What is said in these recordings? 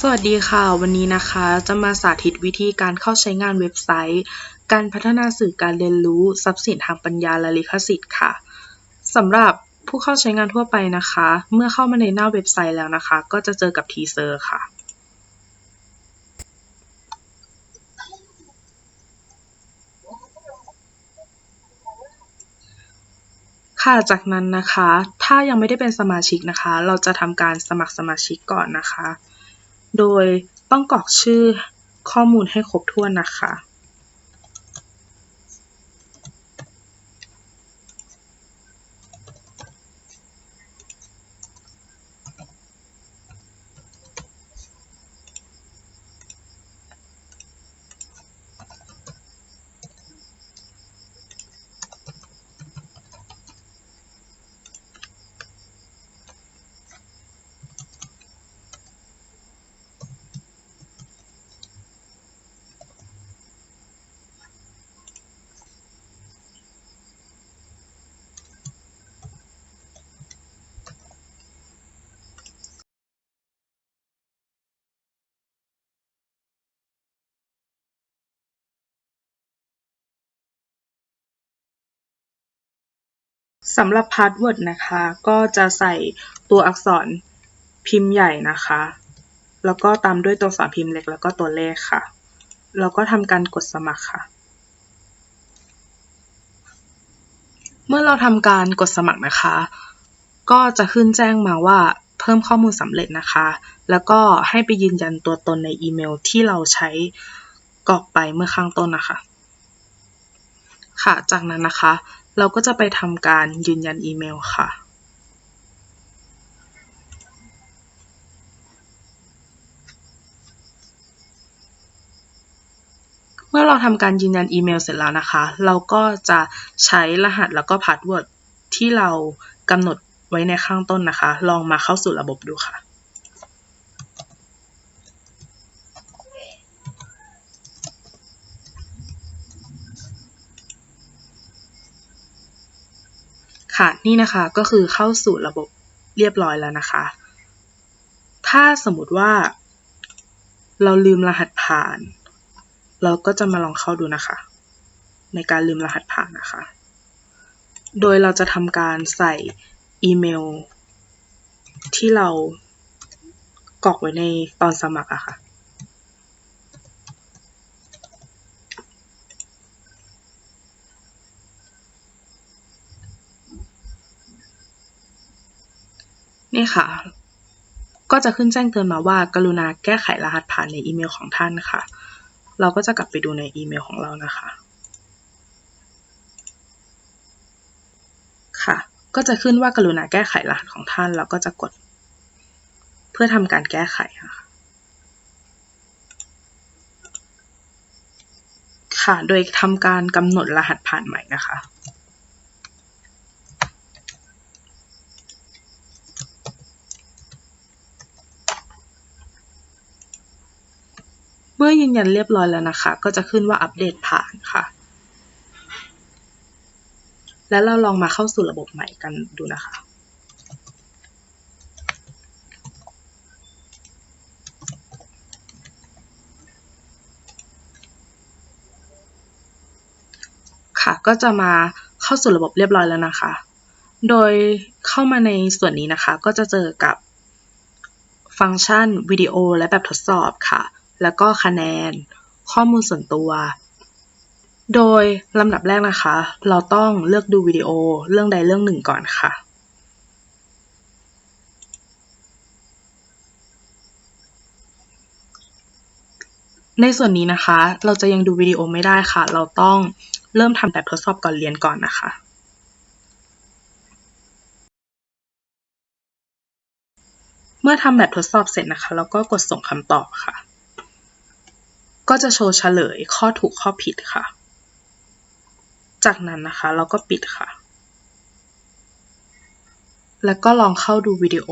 สวัสดีค่ะ วันนี้นะคะจะมาสาธิตวิธีการเข้าใช้งานเว็บไซต์ การพัฒนาสื่อการเรียนรู้ ทรัพย์สินทางปัญญาและลิขสิทธิ์ค่ะสำหรับผู้เข้าใช้งานทั่วไปนะคะ เมื่อเข้ามาในหน้าเว็บไซต์แล้วนะคะ ก็จะเจอกับทีเซอร์ค่ะ ค่ะจากนั้นนะคะ ถ้ายังไม่ได้เป็นสมาชิกนะคะ เราจะทำการสมัครสมาชิกก่อนนะคะ โดยต้องกรอกชื่อข้อมูลให้ครบถ้วนนะคะ สำหรับพาสเวิร์ดนะคะ ก็จะใส่ตัวอักษรพิมพ์ใหญ่นะคะ แล้วก็ตามด้วยตัวอักษรพิมพ์เล็กแล้วก็ตัวเลขค่ะ แล้วก็ทำการกดสมัครค่ะ เมื่อเราทำการกดสมัครนะคะ ก็จะขึ้นแจ้งมาว่าเพิ่มข้อมูลสำเร็จนะคะ แล้วก็ให้ไปยืนยันตัวตนในอีเมลที่เราใช้กรอกไปเมื่อข้างต้นนะคะ ค่ะ จากนั้นนะคะ เราก็จะไปทำการยืนยันอีเมลค่ะ เมื่อเราทำการยืนยันอีเมลเสร็จแล้วนะคะ เราก็จะใช้รหัสแล้วก็พาสเวิร์ดที่เรากำหนดไว้ในข้างต้นนะคะ ลองมาเข้าสู่ระบบดูค่ะ ค่ะนี่นะคะก็คือเข้าสู่ระบบเรียบร้อยแล้วนะคะ ถ้าสมมติว่า เราลืมรหัสผ่าน เราก็จะมาลองเข้าดูนะคะ ในการลืมรหัสผ่านนะคะ โดยเราจะทำการใส่อีเมลที่เรากรอกไว้ในตอนสมัครอะค่ะ นี่ค่ะ ก็จะขึ้นแจ้งเตือนมาว่า กรุณาแก้ไขรหัสผ่านในอีเมลของท่านค่ะ เราก็จะกลับไปดูในอีเมลของเรานะคะ ค่ะ ก็จะขึ้นว่ากรุณาแก้ไขรหัสของท่าน เราก็จะกด เพื่อทำการแก้ไขค่ะค่ะ โดยทำการกำหนดรหัสผ่านใหม่นะคะ มื่อยืนยันเรียบร้อยแล้วนะคะ ก็จะขึ้นว่าอัปเดตผ่านค่ะ แล้วเราลองมาเข้าสู่ระบบใหม่กันดูนะคะค่ะก็จะมาเข้าสู่ระบบเรียบร้อยแล้วนะคะ โดยเข้ามาในส่วนนี้นะคะ ก็จะเจอกับฟังก์ชันวิดีโอและแบบทดสอบค่ะ แล้วก็คะแนน ข้อมูลส่วนตัว โดยลำดับแรกนะคะ เราต้องเลือกดูวิดีโอเรื่องใดเรื่องหนึ่งก่อนค่ะในส่วนนี้นะคะ เราจะยังดูวิดีโอไม่ได้ค่ะ เราต้องเริ่มทำแบบทดสอบก่อนเรียนก่อนนะคะ เมื่อทำแบบทดสอบเสร็จนะคะแล้วก็กดส่งคำตอบค่ะ ก็จะโชว์เฉลยข้อถูกข้อผิดค่ะ จากนั้นนะคะเราก็ปิดค่ะ แล้วก็ลองเข้าดูวิดีโอ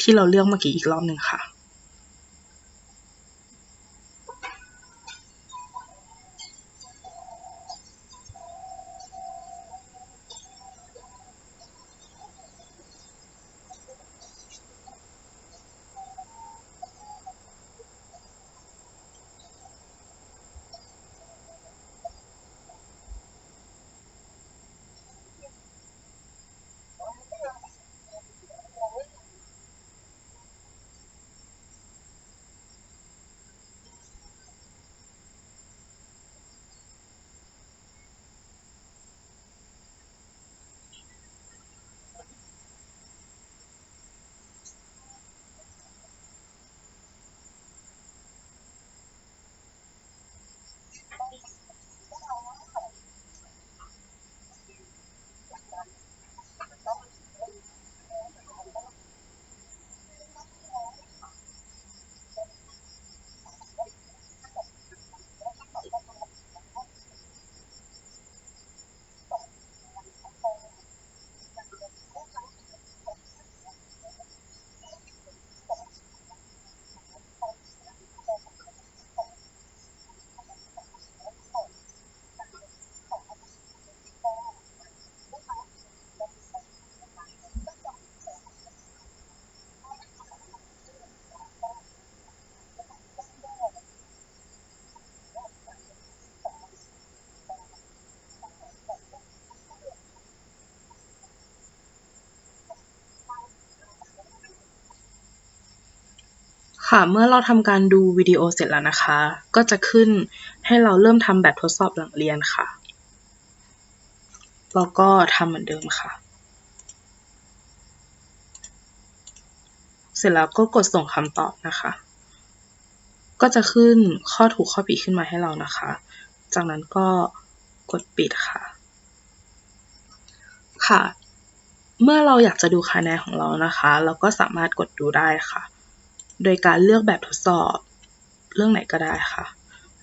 ที่เราเลือกเมื่อกี้อีกรอบหนึ่งค่ะ ค่ะ เมื่อเราทำการดูวิดีโอเสร็จแล้วนะคะ ก็จะขึ้นให้เราเริ่มทำแบบทดสอบหลังเรียนค่ะ แล้วก็ทำเหมือนเดิมค่ะ เสร็จแล้วก็กดส่งคำตอบนะคะ ก็จะขึ้นข้อถูกข้อผิดขึ้นมาให้เรานะคะ จากนั้นก็กดปิดค่ะ ค่ะ เมื่อเราอยากจะดูคะแนนของเรานะคะ เราก็สามารถกดดูได้ค่ะ โดยการเลือกแบบทดสอบเรื่องไหนก็ได้ค่ะ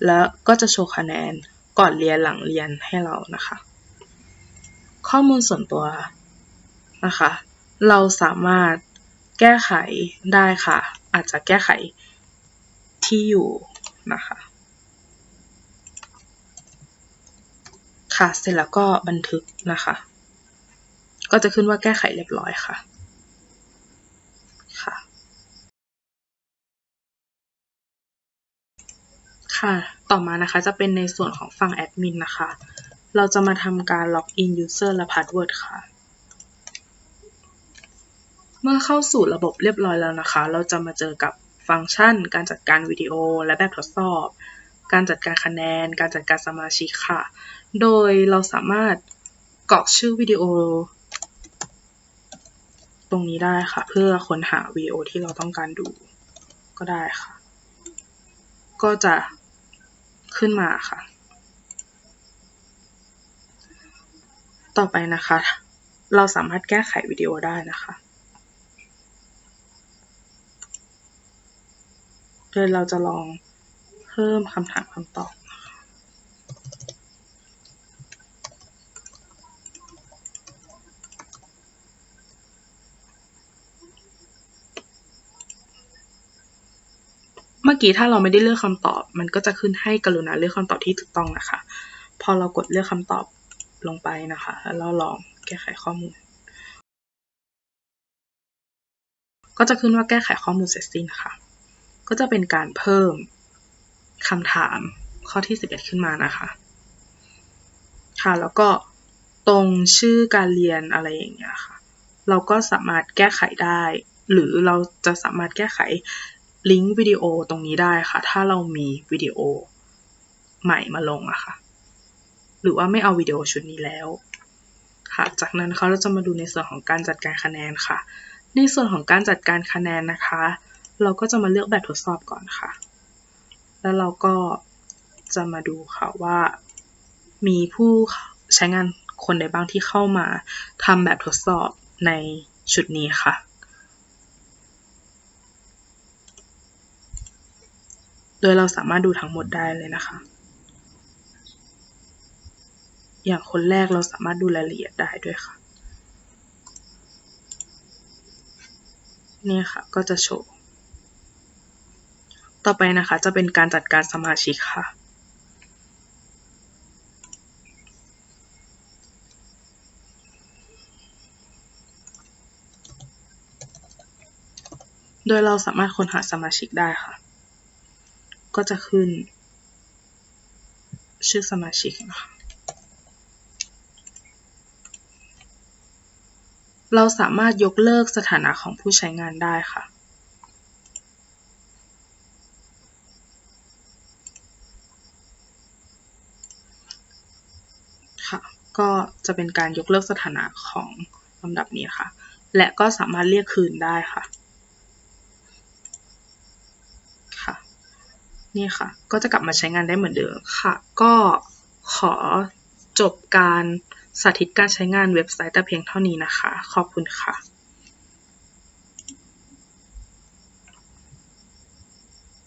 แล้วก็จะโชว์คะแนนก่อนเรียนหลังเรียนให้เรานะคะ ข้อมูลส่วนตัวนะคะ เราสามารถแก้ไขได้ค่ะ อาจจะแก้ไขที่อยู่นะคะ ค่ะ เสร็จแล้วก็บันทึกนะคะ ก็จะขึ้นว่าแก้ไขเรียบร้อยค่ะค่ะ ค่ะ ต่อมานะคะจะเป็นในส่วนของฝั่งแอดมินนะคะ เราจะมาทำการล็อกอิน User และ Password ค่ะ เมื่อเข้าสู่ระบบเรียบร้อยแล้วนะคะ เราจะมาเจอกับฟังก์ชัน การจัดการวิดีโอ และแบบทดสอบ การจัดการคะแนน การจัดการสมาชิกค่ะ โดยเราสามารถกรอกชื่อวิดีโอ ตรงนี้ได้ค่ะ เพื่อค้นหาวิดีโอที่เราต้องการดูก็ได้ค่ะ ก็จะ ขึ้นมาค่ะ ต่อไปนะคะ เราสามารถแก้ไขวิดีโอได้นะคะโดยเราจะลองเพิ่มคำถามคำตอบนะคะเมื่อกี้ถ้าเราไม่ได้เลือกคำตอบ มันก็จะขึ้นให้กรุณาเลือกคำตอบที่ถูกต้องนะคะ พอเรากดเลือกคำตอบลงไปนะคะ แล้วเราลองแก้ไขข้อมูล ก็จะขึ้นว่าแก้ไขข้อมูลเสร็จสิ้นค่ะ ก็จะเป็นการเพิ่มคำถามข้อที่ 11 ขึ้นมานะคะ ค่ะ แล้วก็ตรงชื่อการเรียนอะไรอย่างเงี้ยค่ะ เราก็สามารถแก้ไขได้ หรือเราจะสามารถแก้ไข ลิงก์วิดีโอตรงนี้ได้ค่ะ ถ้าเรามีวิดีโอใหม่มาลงอะค่ะ หรือว่าไม่เอาวิดีโอชุดนี้แล้ว ค่ะ จากนั้นเขาเราจะมาดูในส่วนของการจัดการคะแนนค่ะ ในส่วนของการจัดการคะแนนนะคะ เราก็จะมาเลือกแบบทดสอบก่อนค่ะ แล้วเราก็จะมาดูค่ะว่า มีผู้ใช้งานคนใดบ้างที่เข้ามาทำแบบทดสอบในชุดนี้ค่ะ โดยเราสามารถดูทั้งหมดได้เลยนะคะ อย่างคนแรกเราสามารถดูรายละเอียดได้ด้วยค่ะ นี่ค่ะก็จะโชว์ ต่อไปนะคะจะเป็นการจัดการสมาชิกค่ะโดยเราสามารถค้นหาสมาชิกได้ค่ะ ก็จะขึ้น ชื่อสมาชิกนะคะเราสามารถยกเลิกสถานะของผู้ใช้งานได้ค่ะ ค่ะ ก็จะเป็นการยกเลิกสถานะของลำดับนี้ค่ะ และก็สามารถเรียกคืนได้ค่ะ นี่ค่ะ ก็จะกลับมาใช้งานได้เหมือนเดิมค่ะ ก็ขอจบการสาธิตการใช้งานเว็บไซต์แต่เพียงเท่านี้นะคะ ขอบคุณค่ะ